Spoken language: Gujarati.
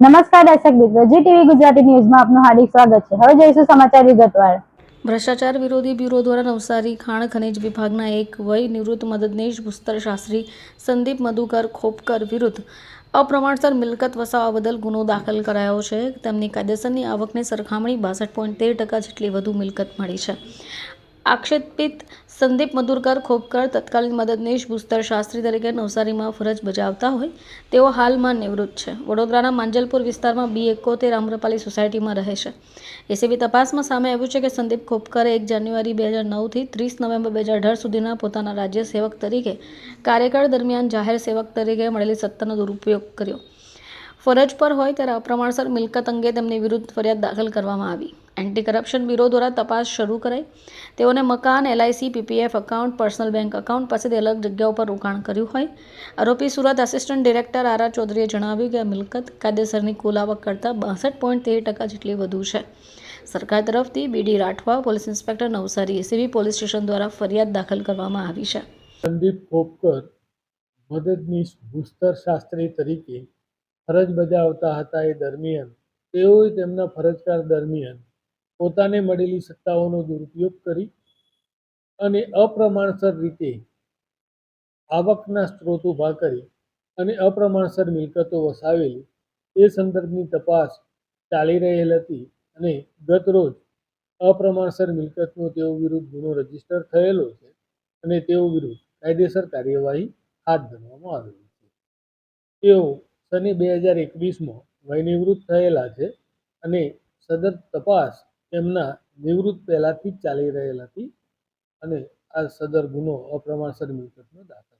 નમસ્કાર દર્શક મિત્રો, જી ટીવી ગુજરાતી ન્યૂઝમાં આપનું હાર્દિક સ્વાગત છે. હવે જોઈશું સમાચાર વિગતવાર. ભ્રષ્ટાચાર વિરોધી બ્યુરો દ્વારા નવસારી ખાણ ખનિજ વિભાગના એક વય નિવૃત્ત મદદનીશ ભૂસ્તર શાસ્ત્રી સંદીપ મધુકર ખોપકર વિરુદ્ધ અપ્રમાણસર મિલકત વસાવવા બદલ ગુનો દાખલ કરાયો છે. તેમની કાયદેસરની આવકની સરખામણી બાસઠ પોઈન્ટ તેર ટકા જેટલી વધુ મિલકત મળી છે. આક્ષેપિત સંદીપ મધુરકર ખોપકર તત્કાલીન મદદનીશ ભૂસ્તર શાસ્ત્રી તરીકે નવસારીમાં ફરજ બજાવતા હોય, તેઓ હાલમાં નિવૃત્ત છે. વડોદરાના માંજલપુર વિસ્તારમાં બી એકોતેર આમ્રપાલી સોસાયટીમાં રહે છે. એસીબી તપાસમાં સામે આવ્યું છે કે સંદીપ ખોપકરે એક જાન્યુઆરી બે હજાર નવથી ત્રીસ નવેમ્બર બે હજાર અઢાર સુધીના પોતાના રાજ્ય સેવક તરીકે કાર્યકાળ દરમિયાન જાહેર સેવક તરીકે મળેલી સત્તાનો દુરુપયોગ કર્યો. ફરજ પર હોય ત્યારે અપ્રમાણસર મિલકત અંગે તેમની વિરુદ્ધ ફરિયાદ દાખલ કરવામાં આવી. એન્ટી કરપ્શન બ્યુરો દ્વારા તપાસ શરૂ કરાઈ. તેઓને મકાન LIC PPF account personal bank account પાસેથી અલગ જગ્યાઓ પર રોકાણ કર્યું હોય. આરોપી Surat assistant director R R ચૌધરીએ જણાવ્યું કે આ મિલકત કાયદેસરની કુલ આવક કરતાં બાસઠ પોઈન્ટ તેર ટકા જેટલી વધુ છે. સરકાર તરફથી B D Rathwa, police inspector Navsari ACB police station દ્વારા ફરિયાદ દાખલ કરવામાં આવી છે. સંદીપ ખોપકર, મદદનીશ ભૂસ્તર શાસ્ત્રી તરીકે ફરજ બજાવતા હતા એ દરમિયાન, તેઓએ તેમના ફરજકાર દરમિયાન પોતાને મળેલી સત્તાઓનો દુરુપયોગ કરી અને અપ્રમાણસર રીતે આવકના સ્ત્રોત ઊભા કરી અને અપ્રમાણસર મિલકતો વસાવેલી, એ સંદર્ભની તપાસ ચાલી રહેલ હતી અને ગત રોજ અપ્રમાણસર મિલકતનો તેઓ વિરુદ્ધ ગુનો રજિસ્ટર થયેલો છે અને તેઓ વિરુદ્ધ કાયદેસર કાર્યવાહી હાથ ધરવામાં આવેલી છે. તેઓ સને બે હજાર એકવીસમાં વયનિવૃત્ત થયેલા છે અને સદર તપાસ તેમના નિવૃત્ત પહેલાંથી જ ચાલી રહેલ હતી અને આ સદર ગુનો અપ્રમાણસર મિલકતનો દાખલ